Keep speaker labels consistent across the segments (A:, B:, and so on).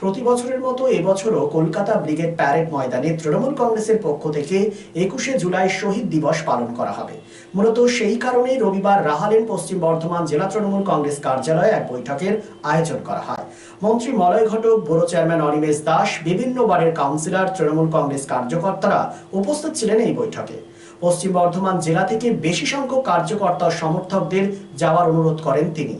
A: প্রতি বছরের মতো এবছরও কলকাতা ব্রিগেড প্যারেড ময়দানে তৃণমূল কংগ্রেসের পক্ষ থেকে একুশে জুলাই শহীদ দিবস পালন করা হবে। মূলত সেই কারণে রবিবার রাহালেন পশ্চিম বর্ধমান জেলা তৃণমূল কংগ্রেস কার্যালয়ে এক বৈঠকের আয়োজন করা হয়। মন্ত্রী মলয় ঘটক বোরো চেয়ারম্যান অনিমেষ দাস, বিভিন্ন বারের কাউন্সিলর, তৃণমূল কংগ্রেস কার্যকর্তারা উপস্থিত ছিলেন এই বৈঠকে। পশ্চিম বর্ধমান জেলা থেকে বেশি সংখ্যক কার্যকর্তা সমর্থকদের যাওয়ার অনুরোধ করেন তিনি।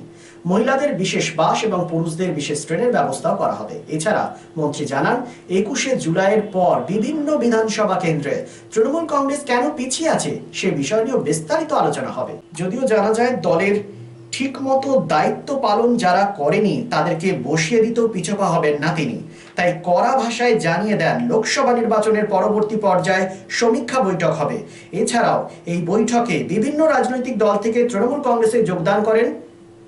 A: মহিলাদের বিশেষ বাস এবং পুরুষদের বিশেষ ট্রেনের ব্যবস্থাও করা হবে। এছাড়া মন্ত্রী জানান, একুশে জুলাইয়ের পর বিভিন্ন বিধানসভা কেন্দ্রে তৃণমূল কংগ্রেস কেন পিছিয়ে আছে সে বিষয় নিয়েও বিস্তারিত আলোচনা হবে। যদিও জানা যায়, দলের ঠিকমতো দায়িত্ব পালন যারা করেনি, তাদেরকে বসিয়ে দিতেও পিছপা হবেন না তিনি। তাই কড়া ভাষায় জানিয়ে দেন, লোকসভা নির্বাচনের পরবর্তী পর্যায়ে সমীক্ষা বৈঠক হবে। এছাড়াও এই বৈঠকে বিভিন্ন রাজনৈতিক দল থেকে তৃণমূল কংগ্রেসে যোগদান করেন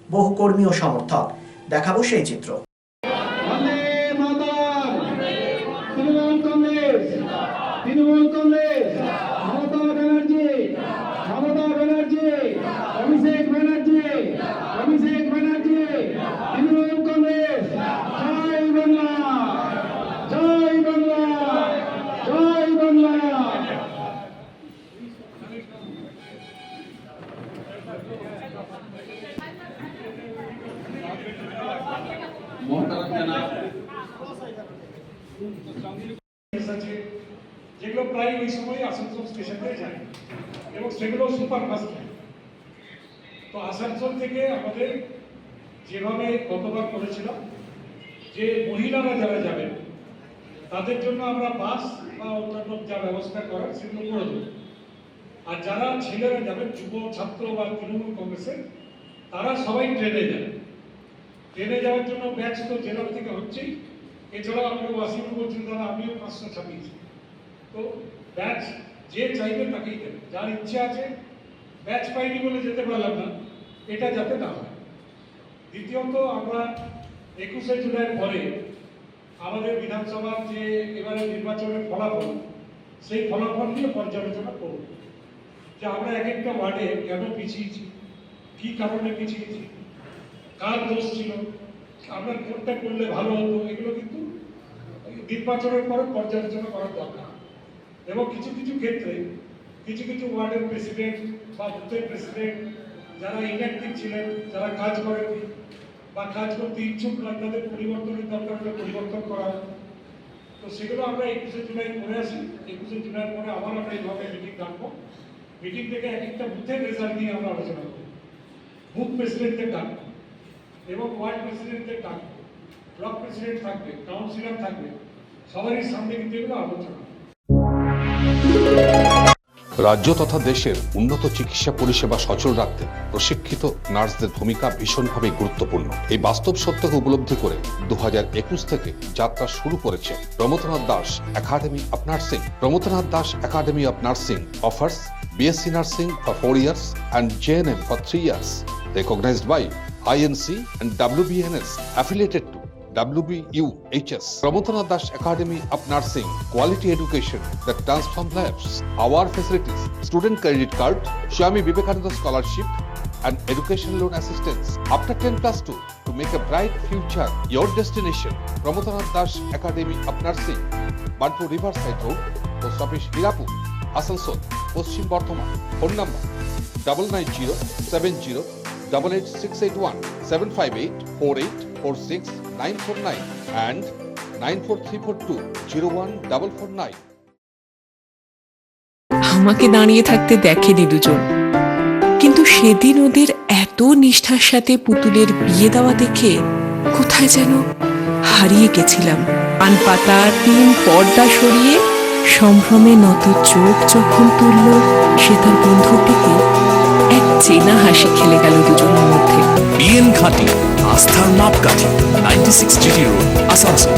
A: বহু কর্মী ও সমর্থক। দেখাবো সেই চিত্র
B: বন্দে মাতরম তৃণমূল কংগ্রেস তৃণমূল কংগ্রেস মমতা ব্যানার্জি মমতা ব্যানার্জি অভিষেক ব্যানার্জি অভিষেক ব্যানার্জি তৃণমূল কংগ্রেস জয় বাংলা জয় বাংলা জয় বাংলা
C: মোহতারাম
D: আছে যেগুলো প্রায় ওই সময় আসানসোল স্টেশন যায় এবং সেগুলো সুপারফাস্ট তো আসানসোল থেকে আমাদের যেভাবে গতবার যে মহিলারা যারা যাবেন, তাদের জন্য আমরা বাস বা অন্যান্য যা ব্যবস্থা করার সেগুলো করে দেবো। আর যারা ছেলেরা যাবেন, যুব, ছাত্র বা তৃণমূল কংগ্রেসের, তারা সবাই ট্রেনে যাবে ট্রেনে যাওয়ার জন্য ব্যাচ তো জেলার থেকে হচ্ছেই। এছাড়াও আমাকে ওয়াসিম বলছেন দাদা আমিও পাঁচশো ছাপিয়েছি তো ব্যাচ যে চাইবে তাকেই দেবে যার ইচ্ছা আছে ব্যাচ পাইনি বলে যেতে পারলাম না। এটা যাতে না হয়। দ্বিতীয়ত, আমরা একুশে জুলাইয়ের পরে আমাদের বিধানসভার যে এবারে নির্বাচনের ফলাফল, সেই ফলাফল নিয়ে পর্যালোচনা করব। যে আমরা এক একটা ওয়ার্ডে কেন পিছিয়েছি? কী কারণে পিছিয়েছি? কার দোষ ছিল? আমরা কোনটা করলে ভালো হতো? এগুলো কিন্তু নির্বাচনের পরে পর্যালোচনা করার দরকার। এবং কিছু কিছু ক্ষেত্রে কিছু কিছু ওয়ার্ডের প্রেসিডেন্ট বা বুথের প্রেসিডেন্ট যারা ইনঅ্যাক্টিভ ছিলেন, যারা কাজ করেনি বা কাজ করতে ইচ্ছুক নয় তাদের পরিবর্তনের দরকার হলে পরিবর্তন করা। তো সেগুলো আমরা একুশে জুলাই করে আসি। একুশে জুলাই পরে আবার আমরা এইভাবে মিটিং ডাকবো। মিটিং থেকে এক একটা বুথের রেজাল্ট নিয়ে আমরা আলোচনা করব। বুথ প্রেসিডেন্টদের ডাকবো। এবং ওয়ার্ড প্রেসিডেন্টদের ডাকবো, ব্লক প্রেসিডেন্ট থাকবে, কাউন্সিলর থাকবে, সবারই সামনে কিন্তু এগুলো আলোচনা।
E: রাজ্য তথা দেশের উন্নত চিকিৎসা পরিষেবা সচল রাখতে প্রশিক্ষিত নার্সদের ভূমিকা ভীষণভাবে গুরুত্বপূর্ণ। এই বাস্তব সত্যকে উপলব্ধি করে দু একুশ থেকে যাত্রা শুরু করেছে Pramathanath Das academy of nursing. Pramathanath Das academy of nursing offers BSc nursing for four years and GNM for three years recognized by INC and WBNS affiliated to WBUHS. Pramotanath Das Academy of Nursing, quality education that transforms lives. Our facilities, student credit card, Swami Vivekananda scholarship, and education loan assistance. After 10 plus 2, to make a bright future, your destination, Pramotanath Das Academy of Nursing, Bantu Riverside Road, Post Office Hirapur, Asansol, Paschim Bardhaman. Phone number double nine zero seven zero double eight six eight one seven five eight four eight four six nine four nine and nine four three four two zero one double four nine.
F: আমাকে দাঁড়িয়ে থাকতে দেখেনি দুজন কিন্তু সেদিন ওদের এত নিষ্ঠার সাথে পুতুলের বিয়ে দেওয়া দেখে কোথায় যেন হারিয়ে গেছিলাম পান পাতা তিন পর্দা সরিয়ে সম্ভ্রমে নত চোখ যখন তুলল সে তার বন্ধুর দিকে এক চেনা হাসি খেলে গেল দুজনের মধ্যে।
G: বিএন ঘাটি আস্থার মাপকাঠি ninety six GT road Asansol